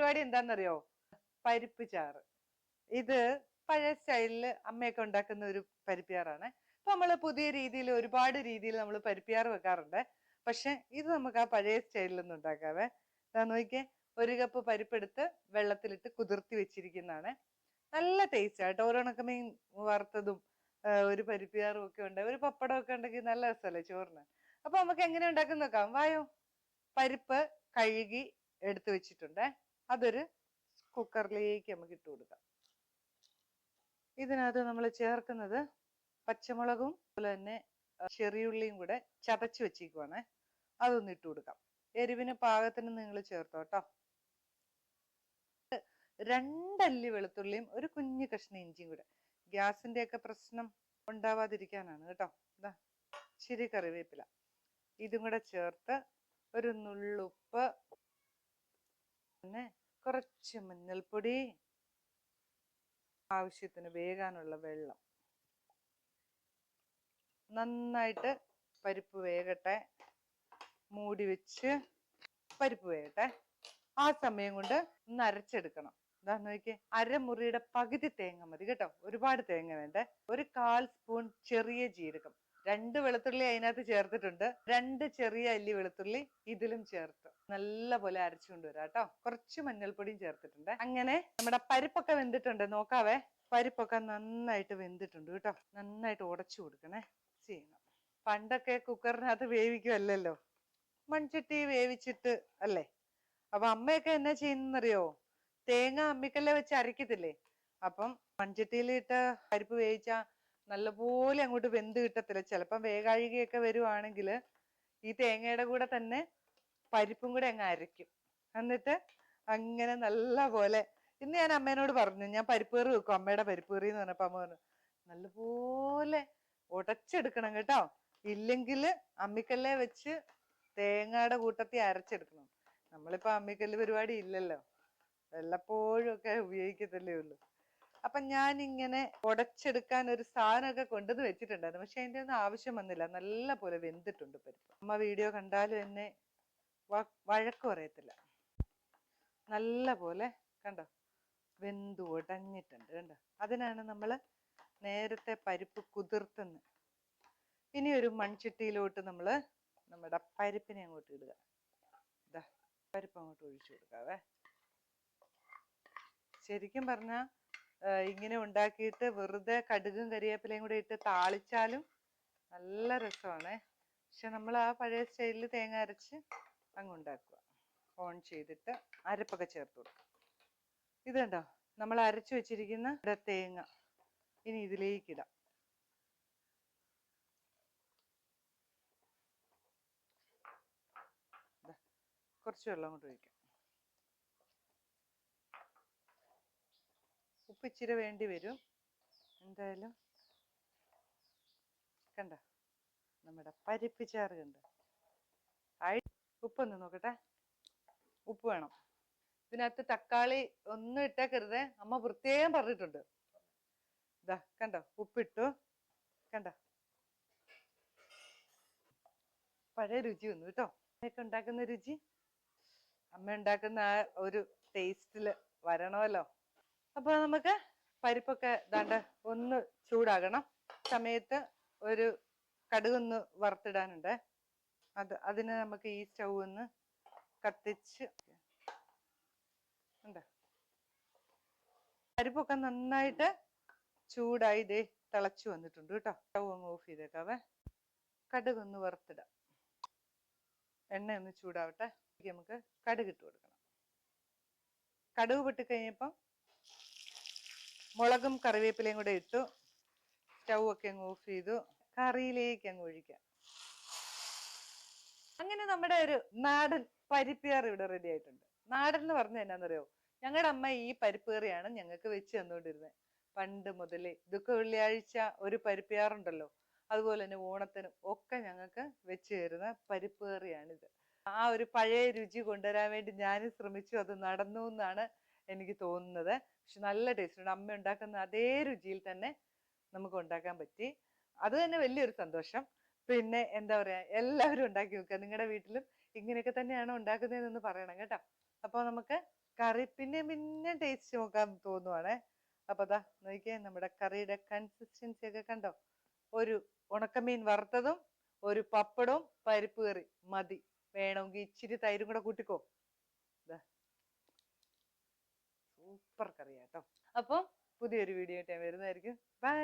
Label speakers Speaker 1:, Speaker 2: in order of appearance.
Speaker 1: പരിപാടി എന്താണെന്നറിയോ പരിപ്പ് ചാറ്. ഇത് പഴയ സ്റ്റൈലിൽ അമ്മയൊക്കെ ഉണ്ടാക്കുന്ന ഒരു പരിപ്പിയാറാണ് അപ്പൊ നമ്മൾ പുതിയ രീതിയിൽ ഒരുപാട് രീതിയിൽ നമ്മൾ പരിപ്പിയാറ് വെക്കാറുണ്ട്. പക്ഷെ ഇത് നമുക്ക് ആ പഴയ സ്റ്റൈലിലൊന്നും ഉണ്ടാക്കാവേ ഇതാ നോക്കിയേ ഒരു കപ്പ് പരിപ്പെടുത്ത് വെള്ളത്തിലിട്ട് കുതിർത്തി വെച്ചിരിക്കുന്നതാണ്. നല്ല ടേസ്റ്റ് ആട്ടോ ഓരോണക്കമീൻ വറുത്തതും ആ, ഒരു പരിപ്പിയാറും ഒക്കെ ഉണ്ട്. ഒരു പപ്പടം ഒക്കെ ഉണ്ടെങ്കിൽ നല്ല രസമല്ലേ ചോറിന്? അപ്പൊ നമുക്ക് എങ്ങനെ ഉണ്ടാക്കുന്ന നോക്കാം. വായോ. പരിപ്പ് കഴുകി എടുത്തു വെച്ചിട്ടുണ്ട്. അതൊരു കുക്കറിലേക്ക് നമുക്ക് ഇട്ട് കൊടുക്കാം. ഇതിനകത്ത് നമ്മൾ ചേർക്കുന്നത് പച്ചമുളകും അതുപോലെ തന്നെ ചെറിയുള്ളിയും കൂടെ ചതച്ച് വെച്ചേക്കുവാണ്. അതൊന്ന് ഇട്ട് കൊടുക്കാം. എരിവിന് പാകത്തിന് നിങ്ങൾ ചേർത്തോ കേട്ടോ. രണ്ടല്ലി വെളുത്തുള്ളിയും ഒരു കുഞ്ഞു കഷ്ണം ഇഞ്ചിയും കൂടെ. ഗ്യാസിന്റെ ഒക്കെ പ്രശ്നം ഉണ്ടാവാതിരിക്കാനാണ് കേട്ടോ. ഇതാ ചിരി കറിവേപ്പില. ഇതും കൂടെ ചേർത്ത് ഒരു നുള്ളുപ്പ് പിന്നെ കുറച്ച് മഞ്ഞൾപ്പൊടി ആവശ്യത്തിന് വേകാനുള്ള വെള്ളം. നന്നായിട്ട് പരിപ്പ് വേകട്ടെ. മൂടി വെച്ച് പരിപ്പ് വേകട്ടെ. ആ സമയം കൊണ്ട് ഒന്ന് അരച്ചെടുക്കണം. ഇതാ നോക്കിയേ അരമുറിയുടെ പകുതി തേങ്ങ മതി കേട്ടോ. ഒരുപാട് തേങ്ങ വേണ്ടേ. ഒരു കാൽ സ്പൂൺ ചെറിയ ജീരകം. രണ്ട് വെളുത്തുള്ളി അതിനകത്ത് ചേർത്തിട്ടുണ്ട്. രണ്ട് ചെറിയ അല്ലി വെളുത്തുള്ളി ഇതിലും ചേർത്ത്. നല്ല പോലെ അരച്ചു കൊണ്ടുവരാം കേട്ടോ. കുറച്ച് മഞ്ഞൾപ്പൊടിയും ചേർത്തിട്ടുണ്ട്. അങ്ങനെ നമ്മുടെ പരിപ്പൊക്കെ വെന്തിട്ടുണ്ട്. നോക്കാവേ. പരിപ്പൊക്കെ നന്നായിട്ട് വെന്തിട്ടുണ്ട് കേട്ടോ. നന്നായിട്ട് ഉടച്ചു കൊടുക്കണേ. ചെയ്യണം. പണ്ടൊക്കെ കുക്കറിനകത്ത് വേവിക്കുമല്ലോ മൺചട്ടി വേവിച്ചിട്ട് അല്ലേ? അപ്പൊ അമ്മയൊക്കെ എന്നാ ചെയ്യുന്നറിയോ? തേങ്ങ അമ്മിക്കല്ലേ വെച്ച് അരക്കത്തില്ലേ? അപ്പം മൺചട്ടിയിലിട്ട് പരിപ്പ് വേവിച്ച നല്ലപോലെ അങ്ങോട്ട് വെന്ത് കിട്ടത്തില്ല. ചിലപ്പം വേകാഴികയൊക്കെ വരുവാണെങ്കിൽ ഈ തേങ്ങയുടെ കൂടെ തന്നെ പരിപ്പും കൂടെ അങ്ങ് അരയ്ക്കും. എന്നിട്ട് അങ്ങനെ നല്ല പോലെ ഇന്ന് ഞാൻ അമ്മേനോട് പറഞ്ഞു ഞാൻ പരിപ്പ് കറി വെക്കും. അമ്മയുടെ പരിപ്പ് എന്ന് പറഞ്ഞപ്പോ അമ്മ പറഞ്ഞു നല്ലപോലെ ഉടച്ചെടുക്കണം കേട്ടോ. ഇല്ലെങ്കിൽ അമ്മിക്കല്ലേ വെച്ച് തേങ്ങയുടെ കൂട്ടത്തിൽ അരച്ചെടുക്കണം. നമ്മളിപ്പോ അമ്മിക്കല്ല് പരിപാടി ഇല്ലല്ലോ. വല്ലപ്പോഴും ഒക്കെ ഉപയോഗിക്കത്തല്ലേ ഉള്ളൂ. അപ്പൊ ഞാൻ ഇങ്ങനെ ഉടച്ചെടുക്കാൻ ഒരു സാധനമൊക്കെ കൊണ്ടുവന്ന് വെച്ചിട്ടുണ്ടായിരുന്നു. പക്ഷെ അതിന്റെ ഒന്നും ആവശ്യം വന്നില്ല. നല്ല പോലെ വെന്തിട്ടുണ്ട് പരിപ്പ്. അമ്മ വീഡിയോ കണ്ടാലും എന്നെ വഴക്ക് പറയത്തില്ല. നല്ല പോലെ കണ്ടോ വെന്തു ഉടഞ്ഞിട്ടുണ്ട് കണ്ടോ. അതിനാണ് നമ്മൾ നേരത്തെ പരിപ്പ് കുതിർത്തുന്നത് ഇനി ഒരു മൺചട്ടിയിലോട്ട് നമ്മൾ നമ്മുടെ പരിപ്പിനെ അങ്ങോട്ട് ഇടുക. ഇതാ പരിപ്പ് അങ്ങോട്ട് ഒഴിച്ചു കൊടുക്കാവേ. ശരിക്കും പറഞ്ഞാൽ ഇങ്ങനെ ഉണ്ടാക്കിയിട്ട് വെറുതെ കടുകും കരിവേപ്പിലയും കൂടെ ഇട്ട് താളിച്ചാലും നല്ല രസമാണ്. പക്ഷെ നമ്മൾ ആ പഴയ സ്റ്റൈലിൽ തേങ്ങ അരച്ച് അങ്ങ് ഉണ്ടാക്കുക ഓൺ ചെയ്തിട്ട് അരപ്പൊക്കെ ചേർത്ത് കൊടുക്കുക. ഇത് കണ്ടോ? നമ്മൾ അരച്ചു വെച്ചിരിക്കുന്ന ഇവിടെ തേങ്ങ. ഇനി ഇതിലേക്ക് ഇടാം. കുറച്ച് വെള്ളം അങ്ങോട്ട് ഒഴിക്കാം. ഉപ്പ് ഇച്ചിരി വേണ്ടി വരും. എന്തായാലും കണ്ട? നമ്മുടെ പരിപ്പ് ചാറ് കണ്ട? ഉപ്പൊന്ന് നോക്കട്ടെ. ഉപ്പ് വേണം. ഇതിനകത്ത് തക്കാളി ഒന്നും ഇട്ടേക്കരുത്. അമ്മ പ്രത്യേകം പറഞ്ഞിട്ടുണ്ട്. ഇതാ കണ്ടോ? ഉപ്പിട്ടു. കണ്ടോ? പഴയ രുചി വന്നു കേട്ടോ. അമ്മയൊക്കെ ഉണ്ടാക്കുന്ന രുചി. അമ്മ ഉണ്ടാക്കുന്ന ആ ഒരു ടേസ്റ്റിൽ വരണമല്ലോ. അപ്പൊ നമുക്ക് പരിപ്പൊക്കെ ഇതാണ്ട് ഒന്ന് ചൂടാകണം. സമയത്ത് ഒരു കടുകൊന്ന് വറുത്തിടാനുണ്ട്. അത് അതിന് നമുക്ക് ഈ സ്റ്റൗ ഒന്ന് കത്തിച്ച് ഉണ്ട് പരിപ്പൊക്കെ നന്നായിട്ട് ചൂടായി ദേ തിളച്ചു വന്നിട്ടുണ്ട് കേട്ടോ. സ്റ്റൗ അങ്ങ് ഓഫ് ചെയ്തേക്കാവേ. കടുകൊന്ന് വറുത്തിടാം. എണ്ണ ഒന്ന് ചൂടാവട്ടെ. നമുക്ക് കടുക് ഇട്ട് കൊടുക്കണം. കടുക് പൊട്ടി കഴിഞ്ഞപ്പം മുളകും കറിവേപ്പിലയും കൂടെ ഇട്ടു. സ്റ്റൗ ഒക്കെ അങ്ങ് ഓഫ് ചെയ്തു. കറിയിലേക്ക് അങ്ങ് ഒഴിക്കാം. അങ്ങനെ നമ്മുടെ ഒരു നാടൻ പരിപ്പുകറി ഇവിടെ റെഡി ആയിട്ടുണ്ട്. നാടൻ എന്ന് പറഞ്ഞാൽ എന്നാന്നറിയോ? ഞങ്ങളുടെ അമ്മ ഈ പരിപ്പ് ഞങ്ങൾക്ക് വെച്ച് തന്നുകൊണ്ടിരുന്നത് പണ്ട് മുതലേ ഇതൊക്കെ വെള്ളിയാഴ്ച ഒരു ഉണ്ടല്ലോ അതുപോലെ തന്നെ ഓണത്തിനും ഒക്കെ ഞങ്ങൾക്ക് വെച്ച് തരുന്ന പരിപ്പ് ആ ഒരു പഴയ രുചി കൊണ്ടുവരാൻ വേണ്ടി ഞാൻ ശ്രമിച്ചു. അത് നടന്നു എന്നാണ് എനിക്ക് തോന്നുന്നത്. പക്ഷെ നല്ല ടേസ്റ്റ് ഉണ്ട് അമ്മ ഉണ്ടാക്കുന്ന അതേ രുചിയിൽ തന്നെ നമുക്ക് ഉണ്ടാക്കാൻ പറ്റി. അത് തന്നെ വലിയൊരു സന്തോഷം. പിന്നെ എന്താ പറയാ എല്ലാവരും ഉണ്ടാക്കി നോക്കുക നിങ്ങളുടെ വീട്ടിലും ഇങ്ങനെയൊക്കെ തന്നെയാണ് ഉണ്ടാക്കുന്നതെന്ന് പറയണം കേട്ടോ. അപ്പോൾ നമുക്ക് കറി പിന്നെ പിന്നെ ടേസ്റ്റ് നോക്കാൻ തോന്നുവാണേ. അപ്പൊ ദാ നോക്കിയേ നമ്മുടെ കറിയുടെ കൺസിസ്റ്റൻസി ഒക്കെ കണ്ടോ? ഒരു ഉണക്കമീൻ വറുത്തതും ഒരു പപ്പടവും പരിപ്പ് കറി. മതി. വേണമെങ്കിൽ ഇച്ചിരി തൈരും കൂടെ കൂട്ടിക്കോ. സൂപ്പർ കറിയാട്ടോ അപ്പം പുതിയൊരു വീഡിയോ ആയിട്ട് ഞാൻ വരുന്നതായിരിക്കും. ബൈ.